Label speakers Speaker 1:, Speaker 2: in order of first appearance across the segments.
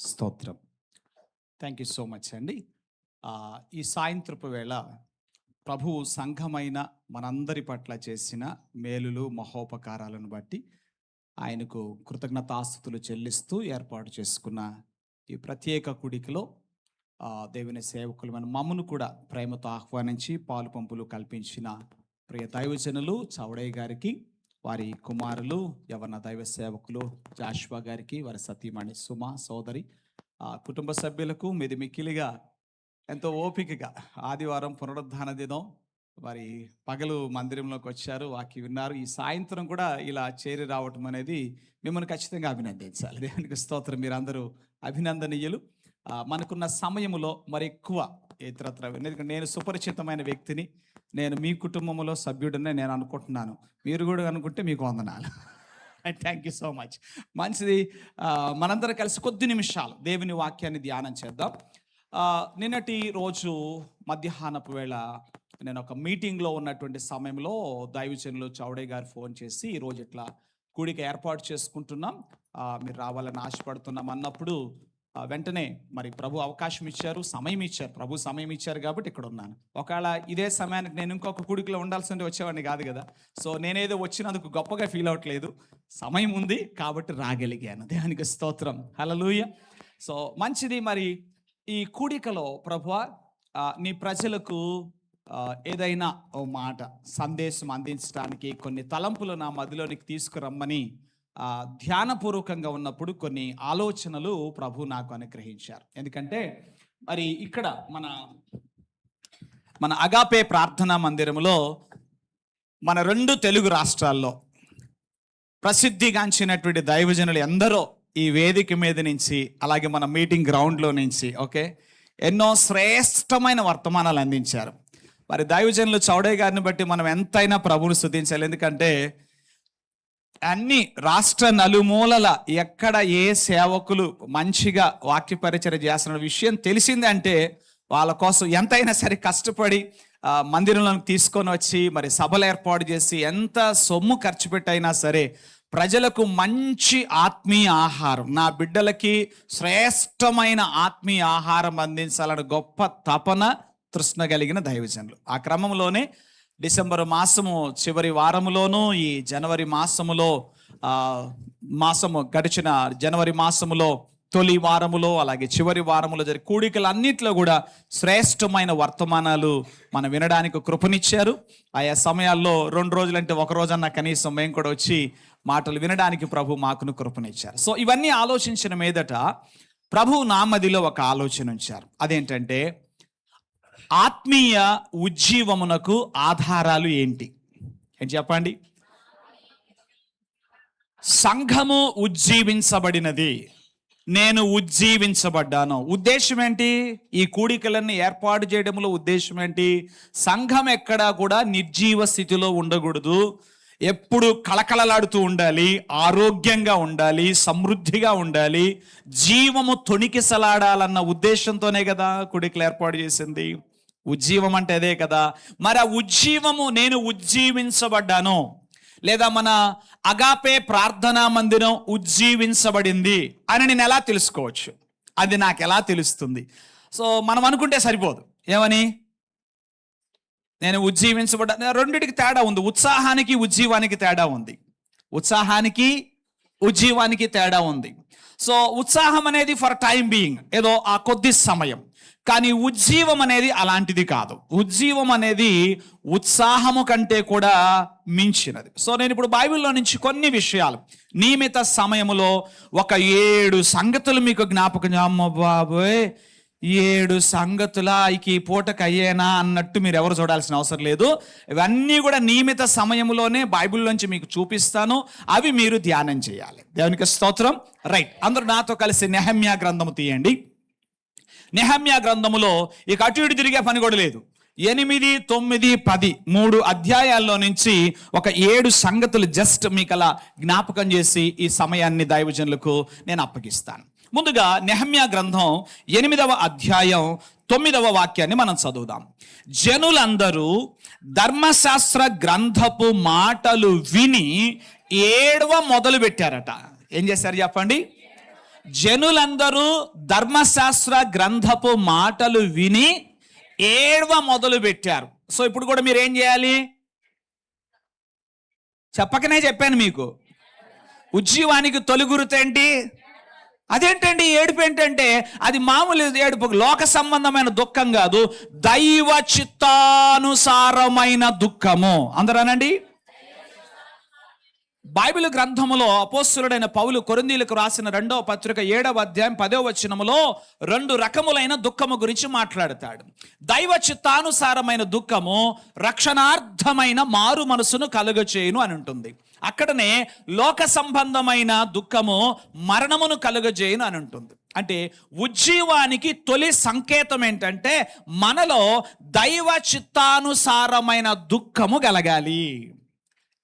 Speaker 1: స్తోత్రం. Thank you so much అండి. ఈ సాయంత్రపు వేళ ప్రభువు సంఘమైన మనందరి పట్ల చేసిన మేలులు మహోపకారాలను బట్టి ఆయనకు కృతజ్ఞతాస్థుతులు చెల్లిస్తూ ఏర్పాటు చేసుకున్న ఈ ప్రత్యేక కుడికిలో దేవుని సేవకులు మన మమ్మను కూడా ప్రేమతో ఆహ్వానించి పాలు పంపులు కల్పించిన ప్రియ దైవజనులు చౌడయ్య గారికి వారి కుమారులు యవన దైవ సేవకులు జాష్వా గారికి వారి సతీమణి సుమ సోదరి ఆ కుటుంబ సభ్యులకు మీది మిక్కిలిగా ఎంతో ఓపికగా ఆదివారం పునరుద్ధాన దినం. మరి పగలు మందిరంలోకి వచ్చారు వాకి విన్నారు. ఈ సాయంత్రం కూడా ఇలా చేరి రావటం అనేది మిమ్మల్ని ఖచ్చితంగా అభినందించాలి. దేవునికి స్తోత్రం. మీరందరూ అభినందనీయులు. మనకున్న సమయములో మరి ఎక్కువ ఇతరత్ర ఎందుకంటే నేను సుపరిచితమైన వ్యక్తిని. నేను మీ కుటుంబంలో సభ్యుడనే నేను అనుకుంటున్నాను. మీరు కూడా అనుకుంటే మీకు వందనాలు. థ్యాంక్ యూ సో మచ్ మంచిది. మనందరం కలిసి కొద్ది నిమిషాలు దేవుని వాక్యాన్ని ధ్యానం చేద్దాం. నిన్నటి రోజు మధ్యాహ్నపు వేళ నేను ఒక మీటింగ్లో ఉన్నటువంటి సమయంలో దైవచనులు చౌడే గారు ఫోన్ చేసి ఈరోజు ఇట్లా కూడిక ఏర్పాటు చేసుకుంటున్నాం. మీరు రావాలని ఆశపడుతున్నాం అన్నప్పుడు వెంటనే మరి ప్రభు అవకాశం ఇచ్చారు సమయం ఇచ్చారు. ప్రభు సమయం ఇచ్చారు కాబట్టి ఇక్కడ ఉన్నాను ఒకవేళ ఇదే సమయానికి నేను ఇంకొక కూడికలో ఉండాల్సింది వచ్చేవాడిని కాదు కదా. సో నేనేదో వచ్చినందుకు గొప్పగా ఫీల్ అవ్వట్లేదు. సమయం ఉంది కాబట్టి రాగలిగాను. దేవునికి స్తోత్రం. హలలుయ సో మంచిది మరి ఈ కూడికలో ప్రభు నీ ప్రజలకు ఏదైనా ఓ మాట సందేశం అందించడానికి కొన్ని తలంపులు నా మదిలోనికి తీసుకురమ్మని ధ్యానపూర్వకంగా ఉన్నప్పుడు కొన్ని ఆలోచనలు ప్రభు నాకు అనుగ్రహించారు. ఎందుకంటే మరి ఇక్కడ మన మన అగాపే ప్రార్థనా మందిరంలో మన రెండు తెలుగు రాష్ట్రాల్లో ప్రసిద్ధిగాంచినటువంటి దైవజనులు ఎందరో ఈ వేదిక మీద నుంచి అలాగే మన మీటింగ్ గ్రౌండ్లో నుంచి ఓకే? ఎన్నో శ్రేష్టమైన వర్తమానాలు అందించారు. మరి దైవజనులు చౌడే గారిని బట్టి మనం ఎంతైనా ప్రభువుని స్థుతించాలి. ఎందుకంటే అన్ని రాష్ట్ర నలుమూలల ఎక్కడ ఏ సేవకులు మంచిగా వాక్య పరిచయం చేస్తున్న విషయం తెలిసిందంటే వాళ్ళ కోసం ఎంతైనా సరే కష్టపడి ఆ, మందిరంలోకి తీసుకొని వచ్చి మరి సభలు ఏర్పాటు చేసి ఎంత సొమ్ము ఖర్చు పెట్టైనా సరే ప్రజలకు మంచి ఆత్మీయ ఆహారం. నా బిడ్డలకి శ్రేష్టమైన ఆత్మీయ ఆహారం అందించాలని గొప్ప తపన తృష్ణ కలిగిన దైవజనులు. ఆ క్రమంలోనే డిసెంబర్ మాసము చివరి వారములోను ఈ జనవరి మాసములో మాసము గడిచిన జనవరి మాసములో తొలి వారములో అలాగే చివరి వారములో జరిగే కూడికలన్నిట్లో కూడా శ్రేష్టమైన వర్తమానాలు మనం వినడానికి కృపనిచ్చారు. ఆయా సమయాల్లో రెండు రోజులంటే ఒక రోజన్నా కనీసం మేము కూడా వచ్చి మాటలు వినడానికి ప్రభు మాకును కృపనిచ్చారు. సో ఇవన్నీ ఆలోచించిన మీదట ప్రభు నామదిలో ఒక ఆలోచన ఉంచారు. అదేంటంటే ఆత్మీయ ఉజ్జీవమునకు ఆధారాలు ఏంటి? ఏంటి చెప్పండి? సంఘము ఉజ్జీవించబడినది. నేను ఉజ్జీవించబడ్డాను. ఉద్దేశం ఏంటి? ఈ కూడికలన్నీ ఏర్పాటు చేయడంలో ఉద్దేశం ఏంటి? సంఘం ఎక్కడా కూడా నిర్జీవ స్థితిలో ఉండకూడదు. ఎప్పుడు కళకళలాడుతూ ఉండాలి ఆరోగ్యంగా ఉండాలి సమృద్ధిగా ఉండాలి జీవము తొణికిసలాడాలన్న ఉద్దేశంతోనే కదా కూడికలు ఏర్పాటు చేసింది. ఉజ్జీవం అంటే అదే కదా. మరి ఆ ఉజ్జీవము నేను ఉజ్జీవించబడ్డాను. లేదా మన అగాపే ప్రార్థనా మందిరం ఉజ్జీవించబడింది అని నేను ఎలా తెలుసుకోవచ్చు? అది నాకు ఎలా తెలుస్తుంది? సో మనం అనుకుంటే సరిపోదు. ఏమని? నేను ఉజ్జీవించబడ్డా రెండింటికి తేడా ఉంది. ఉత్సాహానికి ఉజ్జీవానికి తేడా ఉంది. ఉత్సాహానికి ఉజ్జీవానికి తేడా ఉంది. సో ఉత్సాహం అనేది ఫర్ టైం బీయింగ్ ఏదో ఆ కొద్ది సమయం. కానీ ఉజ్జీవం అనేది అలాంటిది కాదు. ఉజ్జీవం అనేది ఉత్సాహము కంటే కూడా మించినది. సో నేను ఇప్పుడు బైబిల్లో నుంచి కొన్ని విషయాలు నియమిత సమయములో ఒక ఏడు సంగతులు మీకు జ్ఞాపకం అమ్మ బాబోయ్! ఏడు సంగతుల ఇక ఈ పూటకు అయ్యేనా అన్నట్టు మీరు ఎవరు చూడాల్సిన అవసరం లేదు. ఇవన్నీ కూడా నియమిత సమయంలోనే బైబిల్లోంచి మీకు చూపిస్తాను. అవి మీరు ధ్యానం చేయాలి. దేవునికి స్తోత్రం. రైట్. అందరూ నాతో కలిసి నెహమ్యా గ్రంథము తీయండి. నెహమ్యా గ్రంథములో ఇక అటు ఇటు తిరిగే పని కూడా లేదు. ఎనిమిది తొమ్మిది పది మూడు అధ్యాయాల్లో నుంచి ఒక ఏడు సంగతులు జస్ట్ మీకు అలా జ్ఞాపకం చేసి ఈ సమయాన్ని దైవజనులకు నేను అప్పగిస్తాను. ముందుగా నెహమ్యా గ్రంథం ఎనిమిదవ అధ్యాయం తొమ్మిదవ వాక్యాన్ని మనం చదువుదాం. జనులందరూ ధర్మశాస్త్ర గ్రంథపు మాటలు విని ఏడవ మొదలు పెట్టారట. ఏం చేశారు చెప్పండి?
Speaker 2: జనులందరూ ధర్మశాస్త్ర గ్రంథపు మాటలు విని ఏడవ మొదలు పెట్టారు. సో ఇప్పుడు కూడా మీరు ఏం చేయాలి? చెప్పకనే చెప్పాను మీకు. ఉజ్జీవానికి తొలిగురుతేంటి అదేంటండి ఏడుపు ఏంటంటే అది మామూలు ఏడుపు లోక సంబంధమైన దుఃఖం కాదు దైవ చిత్తానుసారమైన దుఃఖము. అందరానండి బైబిల్ గ్రంథములో అపోస్తులుడైన పౌలు కొరిందీలకు రాసిన రెండవ పత్రిక ఏడవ అధ్యాయం పదవ వచనములో రెండు రకములైన దుఃఖము గురించి మాట్లాడతాడు. దైవ చిత్తానుసారమైన దుఃఖము రక్షణార్థమైన మారు మనసును కలుగచేయును అని ఉంటుంది. అక్కడనే లోక సంబంధమైన దుఃఖము మరణమును కలుగజేయును అని ఉంటుంది. అంటే ఉజ్జీవానికి తొలి సంకేతం ఏంటంటే మనలో దైవ చిత్తానుసారమైన దుఃఖము కలగాలి.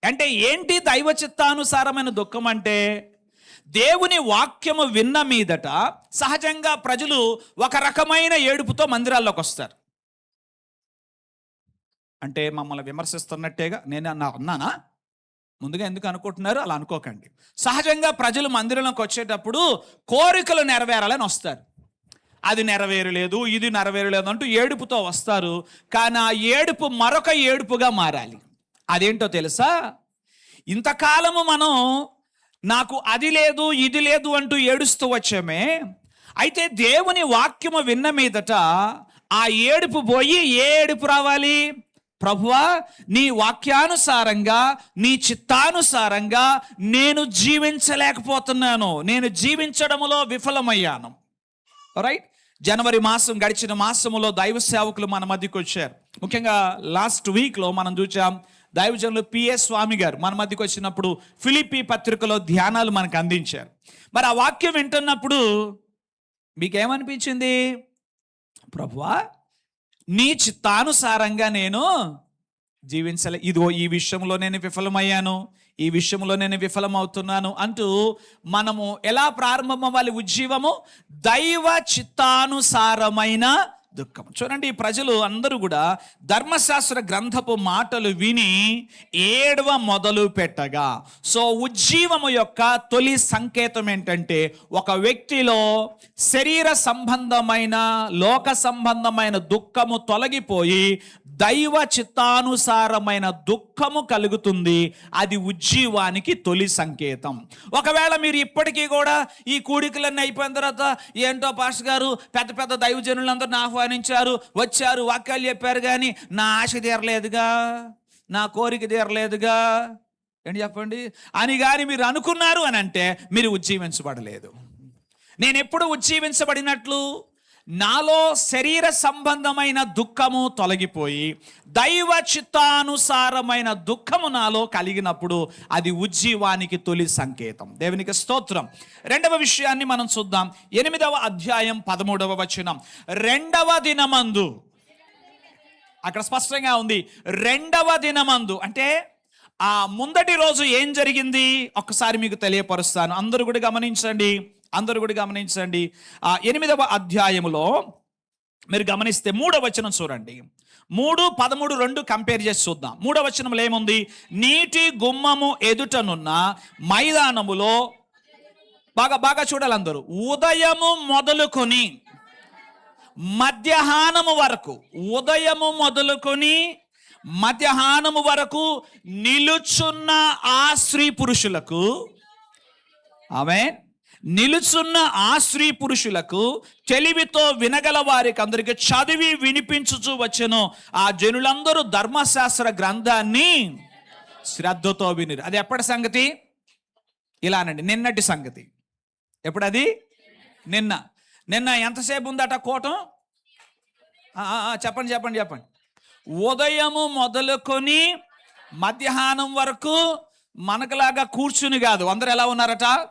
Speaker 2: అంటే ఏంటి దైవ చిత్తానుసారమైన దుఃఖం అంటే? దేవుని వాక్యము విన్న మీదట సహజంగా ప్రజలు ఒక రకమైన ఏడుపుతో మందిరాల్లోకి వస్తారు. అంటే మమ్మల్ని విమర్శిస్తున్నట్టేగా నేను అన్నా అన్నానా ముందుగా ఎందుకు అనుకుంటున్నారు? అలా అనుకోకండి. సహజంగా ప్రజలు మందిరంలోకి వచ్చేటప్పుడు కోరికలు నెరవేరాలని వస్తారు. అది నెరవేరలేదు ఇది నెరవేరలేదు అంటూ ఏడుపుతో వస్తారు. కానీ ఆ ఏడుపు మరొక ఏడుపుగా మారాలి. అదేంటో తెలుసా? ఇంతకాలము మనం నాకు అది లేదు ఇది లేదు అంటూ ఏడుస్తూ వచ్చామే. అయితే దేవుని వాక్యము విన్న మీదట ఆ ఏడుపు పోయి ఏ ఏడుపు రావాలి? ప్రభువా నీ వాక్యానుసారంగా నీ చిత్తానుసారంగా నేను జీవించలేకపోతున్నాను. నేను జీవించడంలో విఫలమయ్యాను. రైట్ జనవరి మాసం గడిచిన మాసములో దైవ సేవకులు మన మధ్యకు వచ్చారు. ముఖ్యంగా లాస్ట్ వీక్లో మనం చూచాం దైవజనులు పిఎస్ స్వామి గారు మన మధ్యకి వచ్చినప్పుడు ఫిలిపి పత్రికలో ధ్యానాలు మనకు అందించారు. మరి ఆ వాక్యం వింటున్నప్పుడు మీకేమనిపించింది? ప్రభువా నీ చిత్తానుసారంగా నేను జీవించలే. ఇదిగో ఈ విషయంలో నేను విఫలమయ్యాను. ఈ విషయంలో నేను విఫలమవుతున్నాను అంటూ మనము ఎలా ప్రారంభమవ్వాలి ఉజ్జీవము? దైవ చిత్తానుసారమైన దుఃఖం. చూడండి ప్రజలు అందరూ కూడా ధర్మశాస్త్ర గ్రంథపు మాటలు విని ఏడవ మొదలు పెట్టగా సో ఉజ్జీవము యొక్క తొలి సంకేతం ఏంటంటే ఒక వ్యక్తిలో శరీర సంబంధమైన లోక సంబంధమైన దుఃఖము తొలగిపోయి దైవ చిత్తానుసారమైన దుఃఖము కలుగుతుంది అది ఉజ్జీవానికి తొలి సంకేతం. ఒకవేళ మీరు ఇప్పటికీ కూడా ఈ కూడికలన్నీ అయిపోయిన తర్వాత ఏంటో పాస్ గారు పెద్ద పెద్ద దైవజనులందరూ దైవజనులందరిని ఆహ్వానించారు వచ్చారు వాక్యాలు చెప్పారు కానీ నా ఆశ తీరలేదుగా నా కోరిక తీరలేదుగా. ఏంటి చెప్పండి? అని కానీ మీరు అనుకున్నారు అని అంటే మీరు ఉజ్జీవించబడలేదు. నేను ఎప్పుడు ఉజ్జీవించబడినట్లు? నాలో శరీర సంబంధమైన దుఃఖము తొలగిపోయి దైవ చిత్తానుసారమైన దుఃఖము నాలో కలిగినప్పుడు అది ఉజ్జీవానికి తొలి సంకేతం. దేవునికి స్తోత్రం. రెండవ విషయాన్ని మనం చూద్దాం. ఎనిమిదవ అధ్యాయం పదమూడవ వచనం. రెండవ దినమందు. అక్కడ స్పష్టంగా ఉంది. రెండవ దినమందు. అంటే ఆ ముందటి రోజు ఏం జరిగింది? ఒక్కసారి మీకు తెలియపరుస్తాను. అందరూ కూడా గమనించండి. అందరూ కూడా గమనించండి. ఆ ఎనిమిదవ అధ్యాయములో మీరు గమనిస్తే మూడవ వచనం చూడండి. మూడు పదమూడు రెండు కంపేర్ చేసి చూద్దాం. మూడవ వచనంలో ఏముంది? నీటి గుమ్మము ఎదుటనున్న మైదానములో బాగా బాగా చూడాలి అందరూ. ఉదయము మొదలుకొని మధ్యాహ్నము వరకు ఉదయము మొదలుకొని మధ్యాహ్నము వరకు నిలుచున్న ఆ స్త్రీ పురుషులకు ఆమె నిలుచున్న ఆ స్త్రీ పురుషులకు తెలివితో వినగల వారికి అందరికి చదివి వినిపించుచు వచ్చెను. ఆ జనులందరూ ధర్మశాస్త్ర గ్రంథాన్ని శ్రద్ధతో వినిరు. అది ఎప్పటి సంగతి? ఇలానండి నిన్నటి సంగతి. ఎప్పుడది? నిన్న. నిన్న ఎంతసేపు ఉందట కోటం? చెప్పండి చెప్పండి చెప్పండి. ఉదయము మొదలుకొని మధ్యాహ్నం వరకు మనకులాగా కూర్చుని కాదు. అందరు ఎలా ఉన్నారట?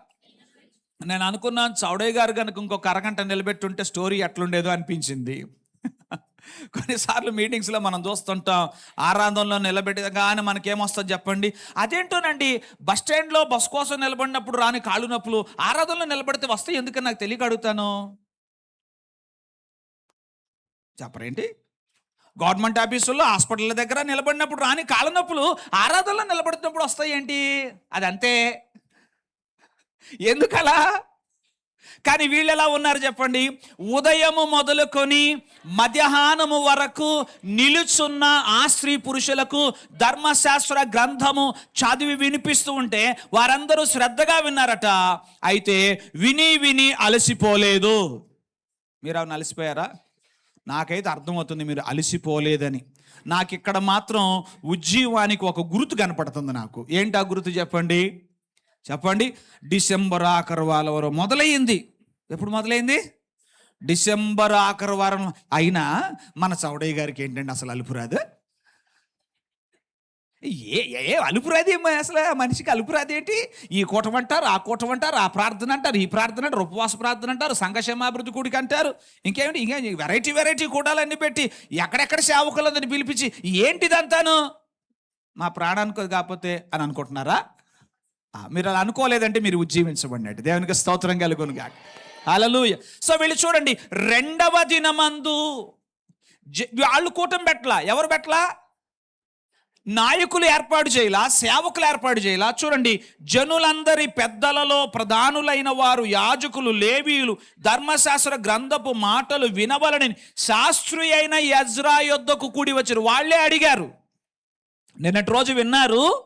Speaker 2: నేను అనుకున్నాను చౌడయ్య గారు కనుక ఇంకొక అరగంట నిలబెట్టుంటే స్టోరీ ఎట్లుండేదో అనిపించింది. కొన్నిసార్లు మీటింగ్స్లో మనం చూస్తుంటాం ఆరాధనలో నిలబెట్టి కానీ మనకేమొస్తుంది చెప్పండి. అదేంటోనండి బస్ స్టాండ్లో బస్ కోసం నిలబడినప్పుడు రాని కాళ్ళు నొప్పులు ఆరాధనలో నిలబడితే వస్తాయి ఎందుకని నాకు తెలియక అడుగుతాను? చెప్పరేంటి? గవర్నమెంట్ ఆఫీసుల్లో హాస్పిటల్ దగ్గర నిలబడినప్పుడు రాని కాళ్ళ నొప్పులు ఆరాధనలో నిలబడుతున్నప్పుడు వస్తాయి ఏంటి అది అంతే ఎందుకలా? కానీ వీళ్ళు ఎలా ఉన్నారు చెప్పండి? ఉదయము మొదలుకొని మధ్యాహ్నము వరకు నిలుచున్న ఆ స్త్రీ పురుషులకు ధర్మశాస్త్ర గ్రంథము చదివి వినిపిస్తూ ఉంటే వారందరూ శ్రద్ధగా విన్నారట. అయితే విని విని అలసిపోలేదు. మీరు అవును అలసిపోయారా? నాకైతే అర్థమవుతుంది మీరు అలసిపోలేదని. నాకు ఇక్కడ మాత్రం ఉజ్జీవానికి ఒక గుర్తు కనపడుతుంది నాకు. ఏంటి ఆ గుర్తు చెప్పండి? చెప్పండి. డిసెంబర్ ఆఖరి వాళ్ళ మొదలైంది ఎప్పుడు మొదలైంది డిసెంబర్ ఆఖరి వారం అయినా మన చౌడయ్య గారికి ఏంటండి అసలు అలుపురాదు? ఏ ఏ అలుపురాది అసలు? మనిషికి అలుపురాది ఏంటి? ఈ కూటం అంటారు ఆ కూటం అంటారు ఆ ప్రార్థన అంటారు ఈ ప్రార్థన అంటారు ఉపవాస ప్రార్థన అంటారు సంఘక్షేమాభివృద్ధి కూడికి అంటారు. ఇంకేమిటి? ఇంకా వెరైటీ వెరైటీ కూడాలన్నీ పెట్టి ఎక్కడెక్కడ సేవకులందరిని పిలిపించి ఏంటిదంతాను? మా ప్రాణానికి కాకపోతే అని అనుకుంటున్నారా? మీరు అలా అనుకోలేదంటే మీరు ఉజ్జీవించబడినట్టు. దేవునికి స్తోత్రం కలుగును గాక. సో వీళ్ళు చూడండి రెండవ దినమందు జ- వాళ్ళు కూటం పెట్టలా. ఎవరు పెట్టలా? నాయకులు ఏర్పాటు చేయలా సేవకులు ఏర్పాటు చేయలా. చూడండి జనులందరి పెద్దలలో ప్రధానులైన వారు యాజకులు లేవీయులు ధర్మశాస్త్ర గ్రంథపు మాటలు వినవలని శాస్త్రి అయిన యజ్రా యొద్దకు కూడి వచ్చారు. వాళ్ళే అడిగారు. నిన్నటి రోజు విన్నారు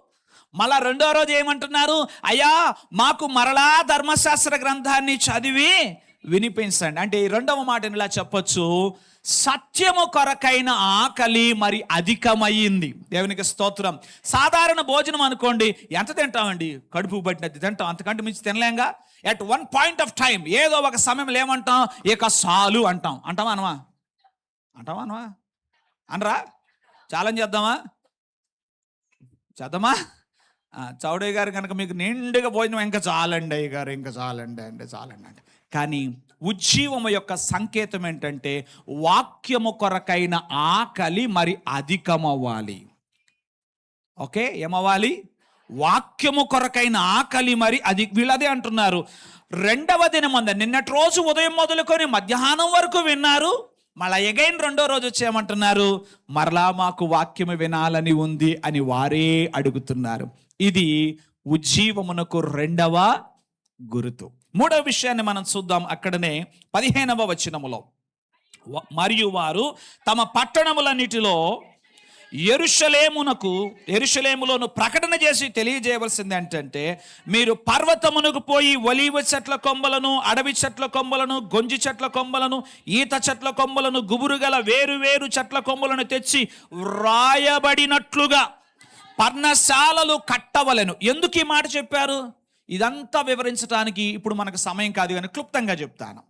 Speaker 2: మళ్ళా రెండో రోజు ఏమంటున్నారు? అయ్యా మాకు మరలా ధర్మశాస్త్ర గ్రంథాన్ని చదివి వినిపించండి. అంటే ఈ రెండవ మాటని ఇలా చెప్పొచ్చు. సత్యము కొరకైన ఆకలి మరి అధికమయ్యింది దేవునికి స్తోత్రం. సాధారణ భోజనం అనుకోండి ఎంత తింటామండి? కడుపు పట్టినది తింటాం. అంతకంటే మించి తినలేంగా? At one point of time ఏదో ఒక సమయంలో ఏమంటాం? ఇక సాలు అంటాం. అంటామా అనవా అంటావా అనవా అనరా? ఛాలెంజ్ చేద్దామా? చేద్దామా? చౌడయ్య గారు కనుక మీకు నిండుగా భోజనం ఇంకా చాలండి అయ్య గారు ఇంకా చాలండి అండి చాలండి అంటే. కానీ ఉజ్జీవము యొక్క సంకేతం ఏంటంటే వాక్యము కొరకైన ఆకలి మరి అధికమవ్వాలి. ఓకే? ఏమవ్వాలి? వాక్యము కొరకైన ఆకలి మరి అది వీళ్ళదే అంటున్నారు. రెండవ దినమంద నిన్నటి రోజు ఉదయం మొదలుకొని మధ్యాహ్నం వరకు విన్నారు. మళ్ళా ఎగైన్ రెండో రోజు వచ్చేయమంటున్నారు మరలా మాకు వాక్యము వినాలని ఉంది అని వారే అడుగుతున్నారు. ఇది ఉజ్జీవమునకు రెండవ గురుతు. మూడవ విషయాన్ని మనం చూద్దాం అక్కడనే పదిహేనవ వచనములో. వ- మరియు వారు తమ పట్టణములన్నిటిలో ఎరుషలేమునకు ఎరుషలేములోను ప్రకటన చేసి తెలియజేయవలసింది ఏంటంటే మీరు పర్వతమునకు పోయి ఒలీవ చెట్ల కొమ్మలను అడవి చెట్ల కొమ్మలను గొంజి చెట్ల కొమ్మలను ఈత చెట్ల కొమ్మలను గుబురుగల వేరు వేరు చెట్ల కొమ్మలను తెచ్చి వ్రాయబడినట్లుగా పర్ణశాలలు కట్టవలెను. ఎందుకు ఈ మాట చెప్పారు? ఇదంతా వివరించడానికి ఇప్పుడు మనకు సమయం కాదు కానీ క్లుప్తంగా చెప్తాను.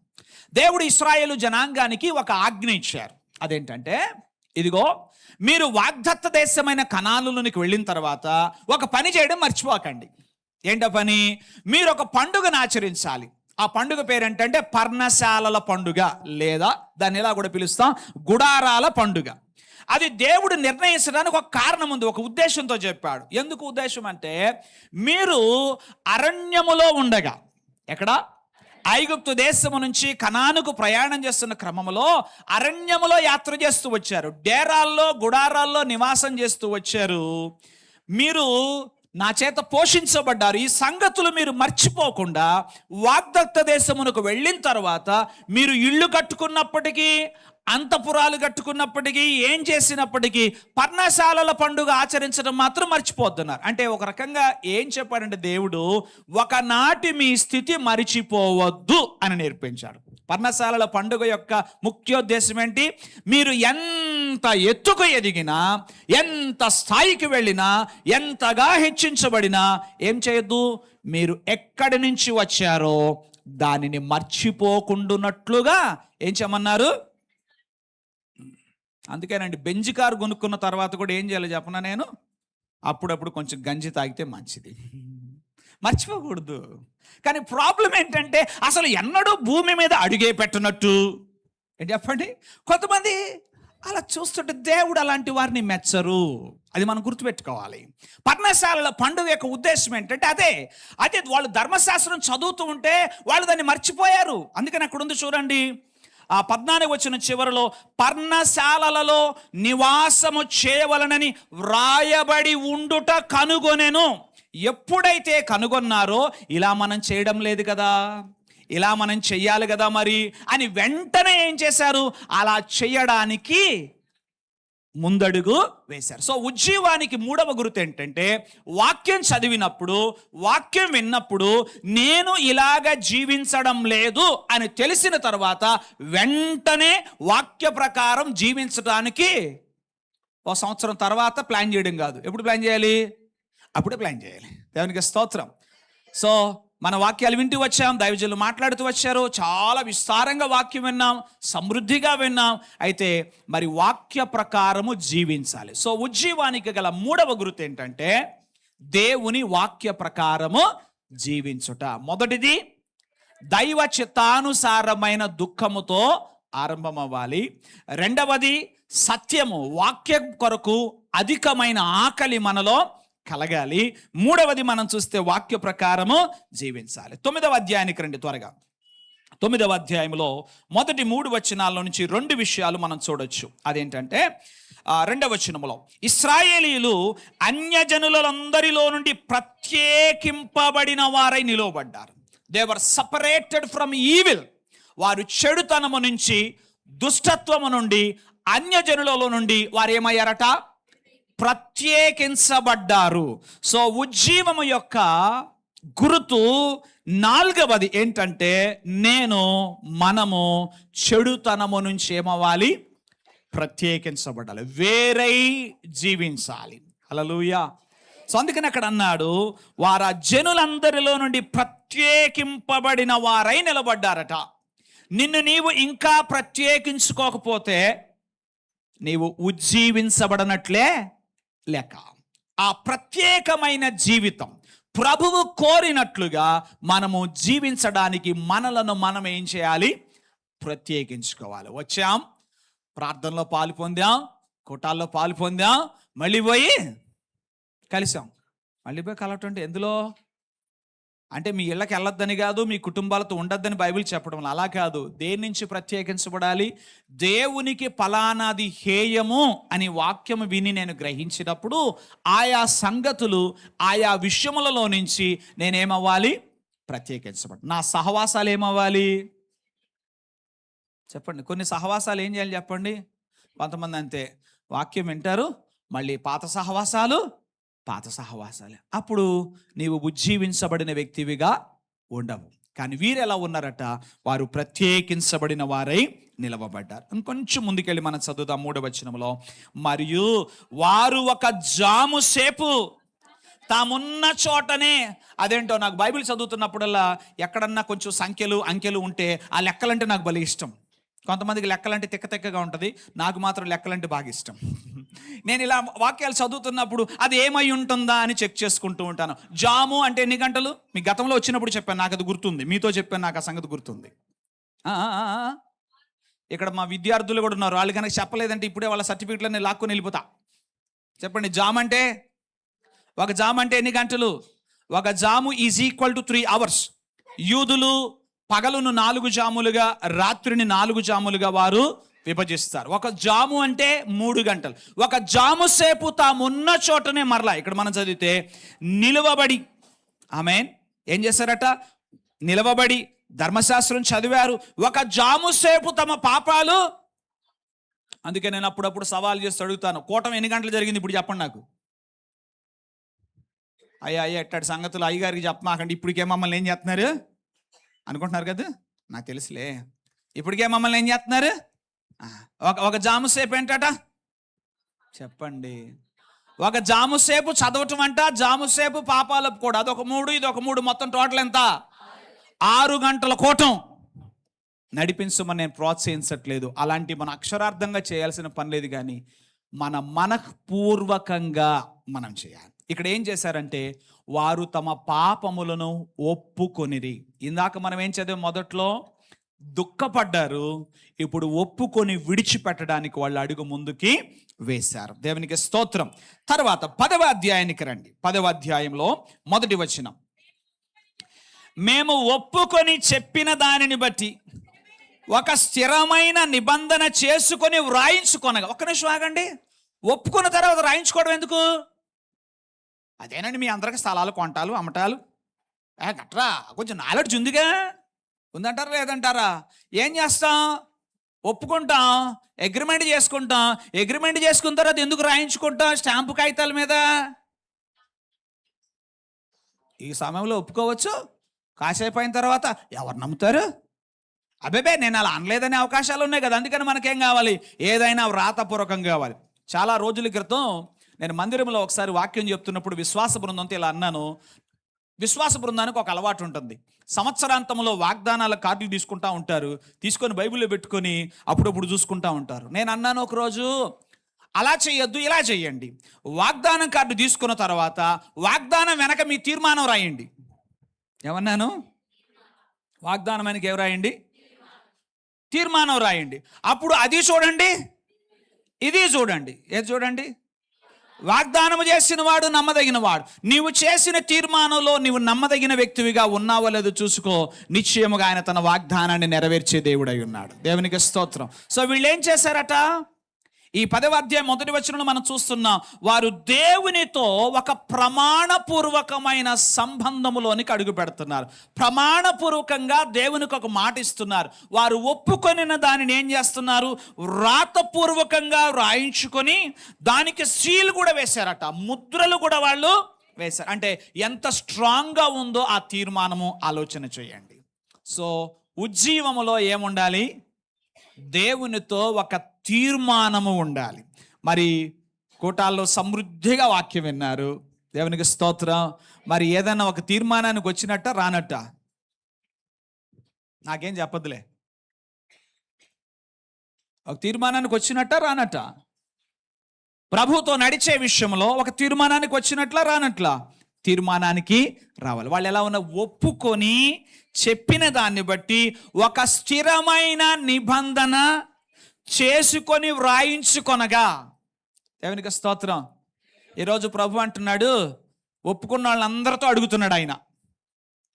Speaker 2: దేవుడు ఇస్రాయేలు జనాంగానికి ఒక ఆజ్ఞ ఇచ్చారు. అదేంటంటే ఇదిగో మీరు వాగ్దత్త దేశమైన కణాలలోనికి వెళ్ళిన తర్వాత ఒక పని చేయడం మర్చిపోకండి. ఏంటో పని? మీరు ఒక పండుగను ఆచరించాలి. ఆ పండుగ పేరు ఏంటంటే పర్ణశాలల పండుగ లేదా దాన్ని ఎలా కూడా పిలుస్తాం? గుడారాల పండుగ. అది దేవుడు నిర్ణయించడానికి ఒక కారణం ఉంది ఒక ఉద్దేశంతో చెప్పాడు. ఎందుకు ఉద్దేశం అంటే మీరు అరణ్యములో ఉండగా ఎక్కడ? ఐగుప్తు దేశము నుంచి కనానుకు ప్రయాణం చేస్తున్న క్రమంలో అరణ్యములో యాత్ర చేస్తూ వచ్చారు. డేరాల్లో గుడారాల్లో నివాసం చేస్తూ వచ్చారు. మీరు నా చేత పోషించబడ్డారు. ఈ సంగతులు మీరు మర్చిపోకుండా వాగ్దత్త దేశమునకు వెళ్ళిన తర్వాత మీరు ఇల్లు కట్టుకున్నప్పటికీ అంతపురాలు కట్టుకున్నప్పటికీ ఏం చేసినప్పటికీ పర్ణశాలల పండుగ ఆచరించడం మాత్రం మర్చిపోతున్నారు. అంటే ఒక రకంగా ఏం చెప్పాడంటే దేవుడు ఒకనాటి మీ స్థితి మరిచిపోవద్దు అని నేర్పించాడు. పర్ణశాలల పండుగ యొక్క ముఖ్యోద్దేశం ఏంటి? మీరు ఎంత ఎత్తుకు ఎదిగినా ఎంత స్థాయికి వెళ్ళినా ఎంతగా హెచ్చించబడినా ఏం చేయొద్దు? మీరు ఎక్కడి నుంచి వచ్చారో దానిని మర్చిపోకుండునట్లుగా ఏం చేయమన్నారు? అందుకేనండి బెంజ్ కారు కొనుక్కున్న తర్వాత కూడా ఏం చేయాలో చెప్పనా నేను? అప్పుడప్పుడు కొంచెం గంజి తాగితే మంచిది. మర్చిపోకూడదు. కానీ ప్రాబ్లం ఏంటంటే అసలు ఎన్నడూ భూమి మీద అడుగే పెట్టినట్టు. ఏంటి చెప్పండి? కొంతమంది అలా చూస్తుంటే దేవుడు అలాంటి వారిని మెచ్చరు. అది మనం గుర్తుపెట్టుకోవాలి. పర్ణశాలలో పండుగ యొక్క ఉద్దేశం ఏంటంటే అదే. అదే వాళ్ళు ధర్మశాస్త్రం చదువుతూ ఉంటే వాళ్ళు దాన్ని మర్చిపోయారు. అందుకని అక్కడ ఉంది చూడండి. ఆ పద్నాలుగు వచ్చిన చివరిలో పర్ణశాలలలో నివాసము చేయవలనని వ్రాయబడి ఉండుట కనుగొనెను. ఎప్పుడైతే కనుగొన్నారో ఇలా మనం చేయడం లేదు కదా. ఇలా మనం చెయ్యాలి కదా మరి అని వెంటనే ఏం చేశారు? అలా చేయడానికి ముందడుగు వేశారు. సో ఉజ్జీవానికి మూడవ గుర్తు ఏంటంటే వాక్యం చదివినప్పుడు వాక్యం విన్నప్పుడు నేను ఇలాగ జీవించడం లేదు అని తెలిసిన తర్వాత వెంటనే వాక్య ప్రకారం జీవించడానికి ఒక సంవత్సరం తర్వాత ప్లాన్ చేయడం కాదు. ఎప్పుడు ప్లాన్ చేయాలి? అప్పుడే ప్లాన్ చేయాలి. దేవునికి స్తోత్రం. సో మన వాక్యాలు వింటూ వచ్చాం దైవజనులు మాట్లాడుతూ వచ్చారు చాలా విస్తారంగా వాక్యం విన్నాం సమృద్ధిగా విన్నాం. అయితే మరి వాక్య ప్రకారము జీవించాలి. సో ఉజ్జీవానికి గల మూడవ గుర్తు ఏంటంటే దేవుని వాక్య ప్రకారము జీవించుట. మొదటిది దైవ చిత్తానుసారమైన దుఃఖముతో ఆరంభమవ్వాలి. రెండవది సత్యము వాక్యం కొరకు అధికమైన ఆకలి మనలో కలగాలి. మూడవది మనం చూస్తే వాక్య ప్రకారము జీవించాలి. తొమ్మిదవ అధ్యాయానికి రండి త్వరగా. తొమ్మిదవ అధ్యాయంలో మొదటి మూడు వచనాల నుంచి రెండు విషయాలు మనం చూడొచ్చు. అదేంటంటే ఆ, రెండవ వచనములో ఇస్రాయేలీలు అన్యజనులందరిలో నుండి ప్రత్యేకింపబడిన వారై నిలువబడ్డారు. They are separated from evil వారు చెడుతనము నుంచి దుష్టత్వము నుండి అన్యజనులలో నుండి వారు ఏమయ్యారట? ప్రత్యేకించబడ్డారు. సో ఉజ్జీవము యొక్క గురుతు నాలుగవది ఏంటంటే నేను మనము చెడుతనము నుంచి ఏమవ్వాలి? ప్రత్యేకించబడాలి. వేరై జీవించాలి. హల్లెలూయా. సో అందుకని అక్కడ అన్నాడు వారు ఆ జనులందరిలో నుండి ప్రత్యేకింపబడిన వారై నిలబడ్డారట. నిన్ను నీవు ఇంకా ప్రత్యేకించుకోకపోతే నీవు ఉజ్జీవించబడనట్లే లెక్క. ఆ ప్రత్యేకమైన జీవితం ప్రభువు కోరినట్లుగా మనము జీవించడానికి మనలను మనం ఏం చేయాలి? ప్రత్యేకించుకోవాలి. వచ్చాం. ప్రార్థనలో పాలు పొందాం. కూటాల్లో పాలు పొందాం. మళ్ళీ పోయి కలిసాం. మళ్ళీ పోయి కలవటం అంటే ఎందులో? అంటే మీ ఇళ్ళకి వెళ్ళొద్దని కాదు మీ కుటుంబాలతో ఉండొద్దని బైబిల్ చెప్పడం అలా కాదు. దేని నుంచి ప్రత్యేకించబడాలి? దేవునికి ఫలానాది హేయము అని వాక్యము విని నేను గ్రహించినప్పుడు ఆయా సంగతులు ఆయా విషయములలో నుంచి నేనేమవ్వాలి? ప్రత్యేకించబడి. నా సహవాసాలు ఏమవ్వాలి? చెప్పండి. కొన్ని సహవాసాలు ఏం చేయాలి చెప్పండి? కొంతమంది అంతే. వాక్యం వింటారు మళ్ళీ పాత సహవాసాలు పాత సహవాసాలే. అప్పుడు నీవు ఉజ్జీవించబడిన వ్యక్తివిగా ఉండవు. కానీ వీరు ఎలా ఉన్నారట? వారు ప్రత్యేకించబడిన వారై నిలవబడ్డారు. ఇంకొంచెం ముందుకెళ్ళి మనం చదువుదాం మూడవ వచనంలో. మరియు వారు ఒక జాము సేపు తామున్న చోటనే అదేంటో నాకు బైబిల్ చదువుతున్నప్పుడల్లా ఎక్కడన్నా కొంచెం సంఖ్యలు అంకెలు ఉంటే ఆ లెక్కలంటే నాకు భలే ఇష్టం. కొంతమందికి లెక్కలంటే తిక్క తిక్కగా ఉంటుంది. నాకు మాత్రం లెక్కలంటే బాగా ఇష్టం. నేను ఇలా వాక్యాలు చదువుతున్నప్పుడు అది ఏమై ఉంటుందా అని చెక్ చేసుకుంటూ ఉంటాను. జాము అంటే ఎన్ని గంటలు? మీ గతంలో వచ్చినప్పుడు చెప్పాను నాకు అది గుర్తుంది. మీతో చెప్పాను నాకు ఆ సంగతి గుర్తుంది. ఇక్కడ మా విద్యార్థులు కూడా ఉన్నారు. వాళ్ళు కనుక చెప్పలేదంటే ఇప్పుడే వాళ్ళ సర్టిఫికెట్లన్నీ లాక్కొని వెళ్ళిపోతా. చెప్పండి జామ్ అంటే ఒక జామ్ అంటే ఎన్ని గంటలు? ఒక జాము is equal to three hours. యూదులు పగలును నాలుగు జాములుగా రాత్రిని నాలుగు జాములుగా వారు విభజిస్తారు. ఒక జాము అంటే మూడు గంటలు. ఒక జాము సేపు తామున్న చోటనే మరలా ఇక్కడ మనం చదివితే నిలువబడి. ఆమె ఏం చేశారట నిలవబడి ధర్మశాస్త్రం చదివారు. ఒక జాము సేపు తమ పాపాలు. అందుకే నేను అప్పుడప్పుడు సవాల్ చేసి అడుగుతాను. కూటమి ఎన్ని గంటలు జరిగింది ఇప్పుడు చెప్పండి నాకు. అయ్యా అయ్యా ఎట్టాడు సంగతులు అయ్యగారికి చెప్పమాకండి. ఇప్పటికే మమ్మల్ని ఏం చేస్తున్నారు? అనుకుంటున్నారు కదా? నాకు తెలుసులే. ఇప్పటికే మమ్మల్ని ఏం చేస్తున్నారు? ఒక ఒక జాము సేపు ఏంటట? చెప్పండి. ఒక జాము సేపు చదవటం అంట జాము సేపు పాపాలకు కూడా. అదొక మూడు ఇది ఒక మూడు మొత్తం టోటల్ ఎంత? ఆరు గంటల కోటం. నడిపించమని నేను ప్రోత్సహించట్లేదు. అలాంటి మన అక్షరార్థంగా చేయాల్సిన పని లేదు కానీ మన మనఃపూర్వకంగా మనం చేయాలి. ఇక్కడ ఏం చేశారంటే వారు తమ పాపములను ఒప్పుకొనిరి. ఇందాక మనం ఏం చదివాం మొదట్లో? దుఃఖపడ్డారు ఇప్పుడు ఒప్పుకొని విడిచిపెట్టడానికి వాళ్ళు అడుగు ముందుకి వేశారు. దేవునికి స్తోత్రం. తర్వాత పదవ అధ్యాయానికి రండి. పదవ అధ్యాయంలో మొదటి వచనం. మేము ఒప్పుకొని చెప్పిన దానిని బట్టి ఒక స్థిరమైన నిబంధన చేసుకొని వ్రాయించుకొనగా ఒక్క నిమిషం ఆగండి. ఒప్పుకున్న తర్వాత రాయించుకోవడం ఎందుకు? అదేనండి మీ అందరికి స్థలాలు కొంటాలు అమ్మటాలు. ఏ గట్రా కొంచెం నాలెడ్జ్ ఉందిగా. ఉందంటారా లేదంటారా? ఏం చేస్తాం? ఒప్పుకుంటాం అగ్రిమెంట్ చేసుకుంటాం. అగ్రిమెంట్ చేసుకున్న తర్వాత ఎందుకు రాయించుకుంటాం స్టాంపు కాగితాల మీద? ఈ సమయంలో ఒప్పుకోవచ్చు. కాసేపు అయిన తర్వాత ఎవరు నమ్ముతారు? అబేబే నేను అలా అనలేదనే అవకాశాలు ఉన్నాయి కదా అందుకని మనకేం కావాలి? ఏదైనా వ్రాతపూర్వకం కావాలి. చాలా రోజుల క్రితం నేను మందిరంలో ఒకసారి వాక్యం చెప్తున్నప్పుడు విశ్వాస బృందంతో ఇలా అన్నాను. విశ్వాస బృందానికి ఒక అలవాటు ఉంటుంది. సంవత్సరాంతంలో వాగ్దానాల కార్డులు తీసుకుంటా ఉంటారు. తీసుకొని బైబిల్లో పెట్టుకొని అప్పుడప్పుడు చూసుకుంటా ఉంటారు. నేను అన్నాను ఒకరోజు అలా చేయొద్దు ఇలా చేయండి. వాగ్దానం కార్డు తీసుకున్న తర్వాత వాగ్దానం వెనక మీ తీర్మానం రాయండి. ఏమన్నాను? వాగ్దానం వెనక ఏం రాయండి? తీర్మానం రాయండి. అప్పుడు అది చూడండి ఇది చూడండి. ఏది చూడండి? వాగ్దానము చేసిన వాడు నమ్మదగిన వాడు. నీవు చేసిన తీర్మానంలో నీవు నమ్మదగిన వ్యక్తివిగా ఉన్నావో లేదో చూసుకో. నిశ్చయముగా ఆయన తన వాగ్దానాన్ని నెరవేర్చే దేవుడై ఉన్నాడు. దేవునికి స్తోత్రం. సో వీళ్ళు ఏం చేశారట? ఈ పదవ అధ్యాయం మొదటి వచనంలో మనం చూస్తున్నాం వారు దేవునితో ఒక ప్రమాణపూర్వకమైన సంబంధములోనికి అడుగు పెడుతున్నారు. ప్రమాణపూర్వకంగా దేవునికి ఒక మాట ఇస్తున్నారు. వారు ఒప్పుకొనిన దానిని ఏం చేస్తున్నారు? వ్రాతపూర్వకంగా రాయించుకొని దానికి సీల్ కూడా వేశారట. ముద్రలు కూడా వాళ్ళు వేశారు. అంటే ఎంత స్ట్రాంగ్గా ఉందో ఆ తీర్మానము ఆలోచన చేయండి. సో ఉజ్జీవములో ఏముండాలి? దేవునితో ఒక తీర్మానము ఉండాలి. మరి కూటాల్లో సమృద్ధిగా వాక్యం విన్నారు. దేవునికి స్తోత్రం. మరి ఏదైనా ఒక తీర్మానానికి వచ్చినట్ట రానట్ట? నాకేం చెప్పదులే. ఒక తీర్మానానికి వచ్చినట్ట రానట్ట? ప్రభుతో నడిచే విషయంలో ఒక తీర్మానానికి వచ్చినట్లా రానట్లా? తీర్మానానికి రావాలి. వాళ్ళు ఎలా ఉన్న ఒప్పుకొని చెప్పిన దాన్ని బట్టి ఒక స్థిరమైన నిబంధన చేసుకొని వ్రాయించుకొనగా దేవునికి స్తోత్రం. ఈరోజు ప్రభు అంటున్నాడు ఒప్పుకున్న వాళ్ళందరితో అడుగుతున్నాడు ఆయన.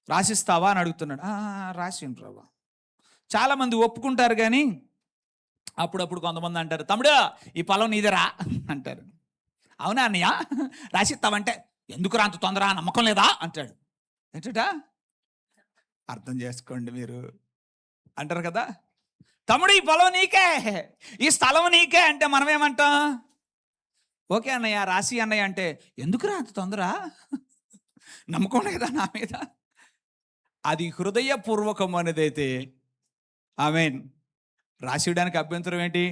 Speaker 2: రాసిస్తావా అని అడుగుతున్నాడు. రాసిండు ప్రభు. చాలామంది ఒప్పుకుంటారు కానీ అప్పుడప్పుడు కొంతమంది అంటారు తమ్ముడు ఈ పొలం నీదేరా అంటారు. అవునా అన్నయ్య? రాసిస్తావంటే. ఎందుకు అంత తొందర నమ్మకం లేదా? అంటాడు. ఏంటా అర్థం చేసుకోండి మీరు. అంటారు కదా? తమ్ముడు ఈ పొలం నీకే. ఈ స్థలం నీకే అంటే మనం ఏమంటాం? ఓకే అన్నయ్య రాసి అన్నయ్య అంటే ఎందుకురా అంత తొందర నమ్మకం లేదా నా మీద? అది హృదయపూర్వకం అనేదైతే మీన్ రాసియడానికి అభ్యంతరం ఏంటి?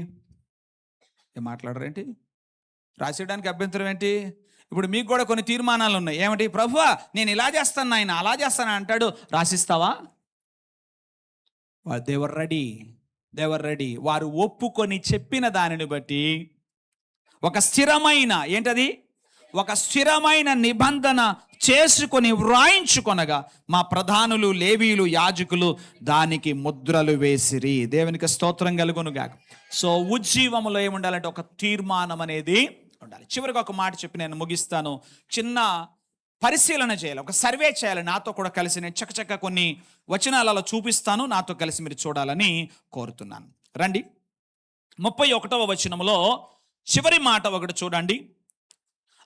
Speaker 2: ఏం మాట్లాడరేంటి? రాసియడానికి అభ్యంతరం ఏంటి? ఇప్పుడు మీకు కూడా కొన్ని తీర్మానాలు ఉన్నాయి. ఏమిటి? ప్రభువా నేను ఇలా చేస్తాను ఆయన అలా చేస్తాను అంటాడు. రాసిస్తావా? They are ready they are ready. వారు ఒప్పుకొని చెప్పిన దానిని బట్టి ఒక స్థిరమైన ఏంటది? ఒక స్థిరమైన నిబంధన చేసుకొని వ్రాయించుకొనగా మా ప్రధానులు లేవీలు యాజకులు దానికి ముద్రలు వేసిరి. దేవునికి స్తోత్రం కలుగునుగా సో ఉజ్జీవములో ఏముండాలంటే ఒక తీర్మానం అనేది ఉండాలి. చివరికి ఒక మాట చెప్పి నేను ముగిస్తాను. చిన్న పరిశీలన చేయాలి. ఒక సర్వే చేయాలి. నాతో కూడా కలిసి నేను చక్కచక్క కొన్ని వచనాలలో చూపిస్తాను. నాతో కలిసి మీరు చూడాలని కోరుతున్నాను. రండి. ముప్పై ఒకటవ వచనములో చివరి మాట ఒకటి చూడండి.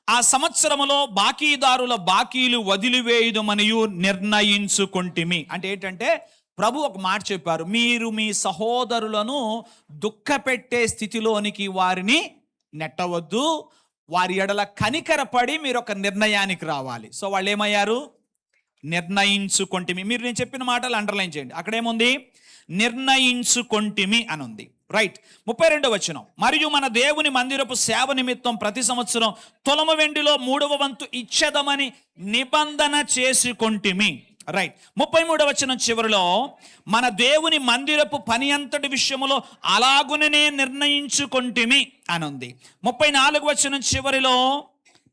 Speaker 2: ఆ సంవత్సరములో బాకీదారుల బాకీలు వదిలివేయుదమనియు నిర్ణయించుకుంటిమి. అంటే ఏంటంటే ప్రభు ఒక మాట చెప్పారు. మీరు మీ సహోదరులను దుఃఖపెట్టే స్థితిలోనికి వారిని నెట్టవద్దు. వారి ఎడల కనికరపడి మీరు ఒక నిర్ణయానికి రావాలి. సో వాళ్ళు ఏమయ్యారు నిర్ణయించుకొంటిమి. మీరు నేను చెప్పిన మాటలు అండర్లైన్ చేయండి. అక్కడేముంది? నిర్ణయించుకొంటిమి అని ఉంది రైట్ ముప్పై రెండవ వచనం. మరియు మన దేవుని మందిరపు సేవ నిమిత్తం ప్రతి సంవత్సరం తొలమ వెండిలో మూడవ వంతు ఇచ్చేదమని నిబంధన చేసుకొంటిమి. రైట్ ముప్పై మూడవ వచనం చివరిలో మన దేవుని మందిరపు పని అంతటి విషయములో అలాగుననే నిర్ణయించుకొంటిమి అని ఉంది ముప్పై నాలుగు వచనం చివరిలో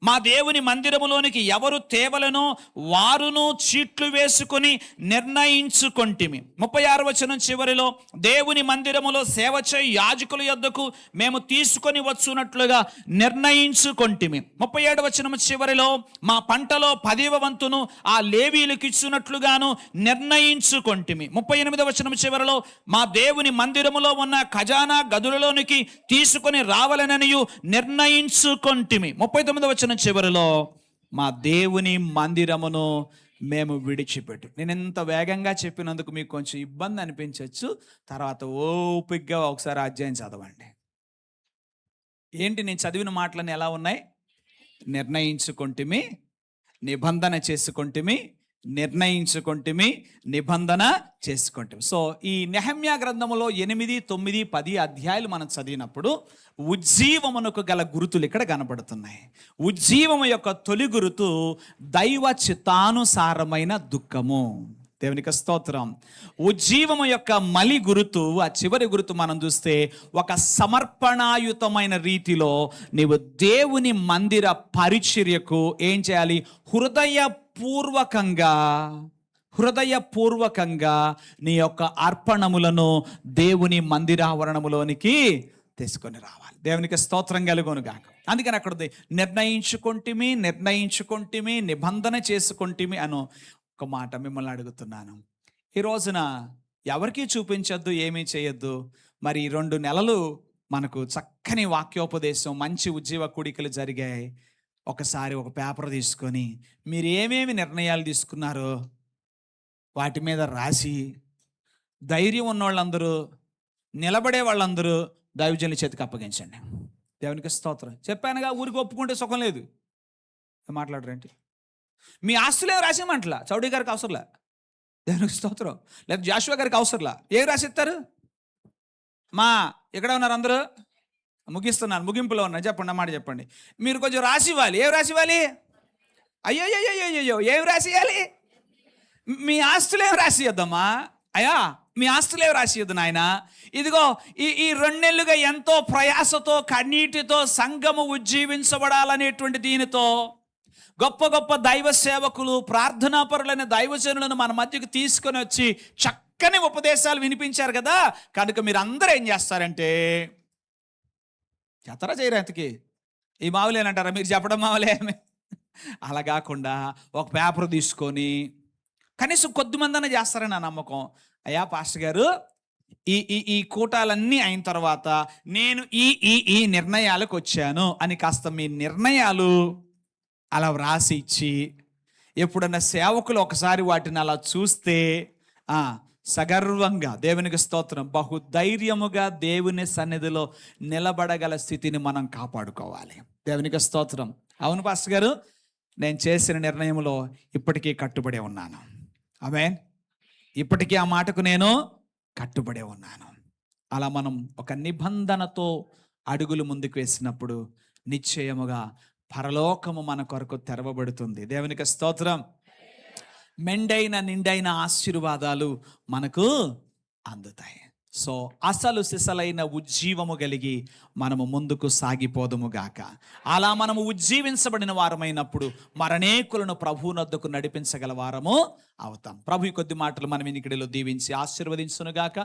Speaker 2: మా దేవుని మందిరములోనికి ఎవరు తేవలనో వారును చీట్లు వేసుకొని నిర్ణయించుకొంటిమి. ముప్పై ఆరు వచనం చివరిలో దేవుని మందిరములో సేవ చేయి యాజకుల యొద్దకు మేము తీసుకొని వచ్చునట్లుగా నిర్ణయించుకొంటిమి. ముప్పై ఏడు వచనం చివరిలో మా పంటలో పదివ వంతును ఆ లేవీలకు ఇచ్చినట్లుగాను నిర్ణయించుకొంటిమి. ముప్పై ఎనిమిది వచనం చివరిలో మా దేవుని మందిరములో ఉన్న ఖజానా గదులలోనికి తీసుకొని రావాలననియు నిర్ణయించుకొంటిమి. ముప్పై తొమ్మిది వచనం చివరిలో మా దేవుని మందిరమును మేము విడిచిపెట్టు. నేను ఇంత వేగంగా చెప్పినందుకు మీకు కొంచెం ఇబ్బంది అనిపించవచ్చు తర్వాత ఓపిగ్గా ఒకసారి అధ్యాయం చదవండి. ఏంటి నేను చదివిన మాటలన్నీ ఎలా ఉన్నాయి? నిర్ణయించుకుంటుమి నిబంధన చేసుకుంటుమి నిర్ణయించుకుంటమి నిబంధన చేసుకుంటుమి. సో ఈ నెహమ్యా గ్రంథములో ఎనిమిది తొమ్మిది పది అధ్యాయులు మనం చదివినప్పుడు ఉజ్జీవమునకు గల గురుతులు ఇక్కడ కనబడుతున్నాయి. ఉజ్జీవము యొక్క తొలి గురుతు దైవ చిత్తానుసారమైన దుఃఖము. దేవునికి స్తోత్రం. ఉజ్జీవము యొక్క మలి గురుతు ఆ చివరి గురుతు మనం చూస్తే ఒక సమర్పణాయుతమైన రీతిలో నీవు దేవుని మందిర పరిచర్యకు ఏం చేయాలి? హృదయ హృదయపూర్వకంగా హృదయపూర్వకంగా నీ యొక్క అర్పణములను దేవుని మందిరావరణములోనికి తీసుకొని రావాలి. దేవునికి స్తోత్రం కలుగును గాక. అందుకని అక్కడ ఉంది నిర్ణయించుకుంటేమి నిర్ణయించుకుంటేమి నిబంధన చేసుకుంటేమి అను ఒక మాట మిమ్మల్ని అడుగుతున్నాను. ఈ రోజున ఎవరికీ చూపించొద్దు ఏమీ చేయొద్దు. మరి రెండు నెలలు మనకు చక్కని వాక్యోపదేశం మంచి ఉద్యోగ కూడికలు జరిగాయి. ఒకసారి ఒక పేపర్ తీసుకొని మీరు ఏమేమి నిర్ణయాలు తీసుకున్నారో వాటి మీద రాసి ధైర్యం ఉన్న వాళ్ళందరూ నిలబడే వాళ్ళందరూ దైవజనుల చేతికి అప్పగించండి. దేవునికి స్తోత్రం. చెప్పానుగా ఊరికి ఒప్పుకుంటే సుఖం లేదు. మాట్లాడరేంటి? మీ ఆస్తులు రాసేమంటలా చౌడీ గారికి అవసరంలా? దేవునికి స్తోత్రం. లేదా జాషువా గారికి అవసరంలా? ఏం రాసిస్తారు మా ఎక్కడ ఉన్నారు అందరూ ముగిస్తున్నాను ముగింపులో ఉన్నా చెప్పండి ఆ మాట చెప్పండి. మీరు కొంచెం రాసి ఇవ్వాలి. ఏం రాసి ఇవ్వాలి? అయ్యో అయ్యో అయ్యో అయ్యో ఏం రాసి ఇవ్వాలి? మీ ఆస్తులు ఏం రాసి ఇద్దామా అయ్యా మీ ఆస్తులు ఏం రాసి ఇద్దు నాయన. ఇదిగో ఈ ఈ రెండేళ్ళుగా ఎంతో ప్రయాసతో కన్నీటితో సంఘము ఉజ్జీవించబడాలనేటువంటి దీనితో గొప్ప గొప్ప దైవ సేవకులు ప్రార్థనాపరులైన దైవజనులను మన మధ్యకు తీసుకొని వచ్చి చక్కని ఉపదేశాలు వినిపించారు కదా? కనుక మీరు అందరూ ఏం చేస్తారంటే జతర చేయరు ఎంతకి ఈ మావులేనంటారా? మీరు చెప్పడం మావులే అలా కాకుండా ఒక పేపర్ తీసుకొని కనీసం కొద్ది మందన చేస్తారని నా నమ్మకం. అయ్యా పాస్టర్ గారు ఈ ఈ ఈ కూటాలన్నీ అయిన తర్వాత నేను ఈ ఈ ఈ నిర్ణయాలకు వచ్చాను అని కాస్త మీ నిర్ణయాలు అలా వ్రాసి ఇచ్చి ఎప్పుడన్నా సేవకులు ఒకసారి వాటిని అలా చూస్తే సగర్వంగా దేవునికి స్తోత్రం బహు ధైర్యముగా దేవుని సన్నిధిలో నిలబడగల స్థితిని మనం కాపాడుకోవాలి. దేవునికి స్తోత్రం. అవును పాస్ గారు నేను చేసిన నిర్ణయంలో ఇప్పటికీ కట్టుబడి ఉన్నాను. ఆమె ఇప్పటికీ ఆ మాటకు నేను కట్టుబడి ఉన్నాను. అలా మనం ఒక నిబంధనతో అడుగులు ముందుకు వేసినప్పుడు నిశ్చయముగా పరలోకము మన కొరకు తెరవబడుతుంది. దేవునికి స్తోత్రం. మెండైన నిండైన ఆశీర్వాదాలు మనకు అందుతాయి. సో అసలు సిసలైన ఉజ్జీవము కలిగి మనము ముందుకు సాగిపోదుము గాక. అలా మనము ఉజ్జీవించబడిన వారమైనప్పుడు మరణేకులను ప్రభువునొద్దకు నడిపించగల వారము అవుతాం. ప్రభు కొద్ది మాటలు మనం ఇనికిడిలో దీవించి ఆశీర్వదించును గాక.